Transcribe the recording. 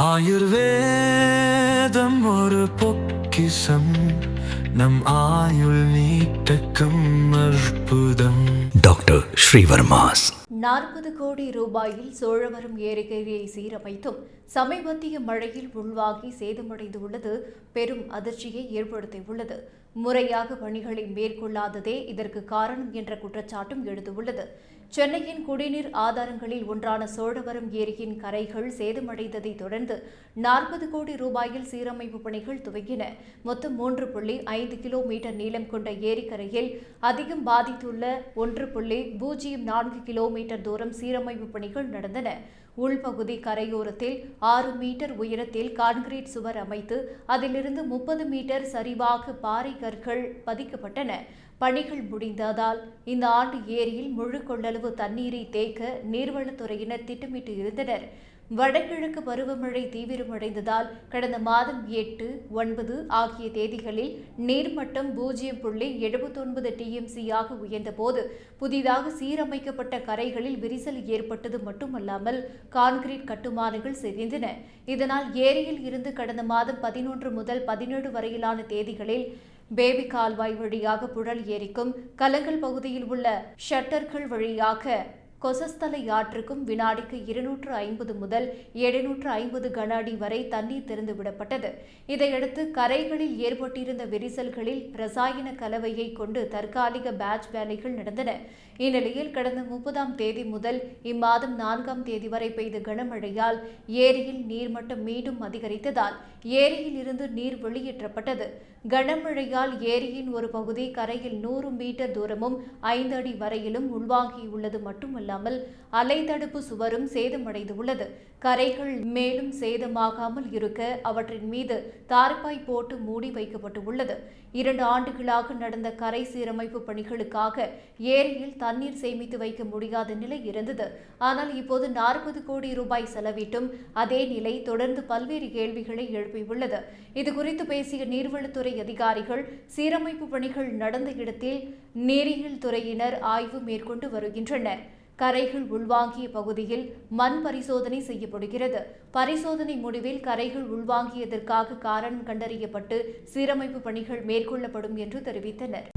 ஆயுர்வேதம் ஒரு பொக்கிசம் நம் ஆயுள் நீட்டக்கும் அற்புதம். டாக்டர் ஸ்ரீவர்மாஸ். நாற்பது கோடி ரூபாயில் சோழவரம் ஏரிக்கையை சீரமைத்தும் சமீபத்திய மழையில் உள்வாகி சேதமடைந்துள்ளது. பெரும் அதிர்ச்சியை ஏற்படுத்தியுள்ளது. முறையாக பணிகளை மேற்கொள்ளாததே இதற்கு காரணம் என்ற குற்றச்சாட்டும் எழுந்துள்ளது. சென்னையின் குடிநீர் ஆதாரங்களில் ஒன்றான சோழவரம் ஏரியின் கரைகள் சேதமடைந்ததை தொடர்ந்து நாற்பது கோடி ரூபாயில் சீரமைப்பு பணிகள் துவங்கின. மொத்தம் மூன்று புள்ளி ஐந்து கிலோமீட்டர் நீளம் கொண்ட ஏரிக்கரையில் அதிகம் பாதித்துள்ள ஒன்று புள்ளி பூஜ்ஜியம் நான்கு கிலோமீட்டர் தூரம் சீரமைப்பு பணிகள் நடந்தன. உள்பகுதி கரையோரத்தில் ஆறு மீட்டர் உயரத்தில் கான்கிரீட் சுவர் அமைத்து அதிலிருந்து முப்பது மீட்டர் சரிவாக பாறை கற்கள் பதிக்கப்பட்டன. பணிகள் முடிந்ததால் இந்த ஆண்டு ஏரியில் முழு கொள்ளளவு தண்ணீரை தேக்க நீர்வளத்துறையினர் திட்டமிட்டு இருந்தனர். வடகிழக்கு பருவமழை தீவிரமடைந்ததால் கடந்த மாதம் எட்டு ஒன்பது ஆகிய தேதிகளில் நீர்மட்டம் பூஜ்ஜியம் புள்ளி எழுபத்தொன்பது டிஎம்சியாக உயர்ந்தபோது புதிதாக சீரமைக்கப்பட்ட கரைகளில் விரிசல் ஏற்பட்டது மட்டுமல்லாமல் கான்கிரீட் கட்டுமானங்கள் சிதைந்தன இதனால் ஏரியில் இருந்து கடந்த மாதம் பதினொன்று முதல் பதினேழு வரையிலான தேதிகளில் பேபி கால்வாய் வழியாக புழல் ஏரிக்கும் கலங்கல் பகுதியில் உள்ள ஷட்டர்கள் வழியாக கொசஸ்தலை ஆற்றுக்கும் வினாடிக்கு இருநூற்று ஐம்பது முதல் எழுநூற்று ஐம்பது கன அடி வரை தண்ணீர் திறந்து விடப்பட்டது. இதையடுத்து கரைகளில் ஏற்பட்டிருந்த விரிசல்களில் ரசாயன கலவையை கொண்டு தற்காலிக பேட்ச் வேலைகள் நடந்தன. இந்நிலையில் கடந்த முப்பதாம் தேதி முதல் இம்மாதம் நான்காம் தேதி வரை பெய்த கனமழையால் ஏரியில் நீர்மட்டம் மீண்டும் அதிகரித்ததால் ஏரியில் இருந்து நீர் வெளியேற்றப்பட்டது. கனமழையால் ஏரியின் ஒரு பகுதி கரையில் நூறு மீட்டர் தூரமும் ஐந்து அடி வரையிலும் உள்வாங்கியுள்ளது இல்லாமல் அலை தடுப்பு சுவரும் சேதமடைந்துள்ளது. கரைகள் மேலும் சேதமாகாமல் இருக்க அவற்றின் மீது தார்பாய் போட்டு மூடி வைக்கப்பட்டுள்ளது. இரண்டு ஆண்டுகளாக நடந்த கரை சீரமைப்பு பணிகளுக்காக ஏரியில் தண்ணீர் சேமித்து வைக்க முடியாத நிலை இருந்தது. ஆனால் இப்போது நாற்பது கோடி ரூபாய் செலவிட்டும் அதே நிலை தொடர்ந்து பல்வேறு கேள்விகளை எழுப்பியுள்ளது. இதுகுறித்து பேசிய நீர்வளத்துறை அதிகாரிகள் சீரமைப்பு பணிகள் நடந்த இடத்தில் நீரியல் துறையினர் ஆய்வு மேற்கொண்டு வருகின்றனர். கரைகள் உள்வாங்கிய பகுதியில் மண் பரிசோதனை செய்யப்படுகிறது. பரிசோதனை முடிவில் கரைகள் உள்வாங்கியதற்காக காரணம் கண்டறியப்பட்டு சீரமைப்பு பணிகள் மேற்கொள்ளப்படும் என்று தெரிவித்தனர்.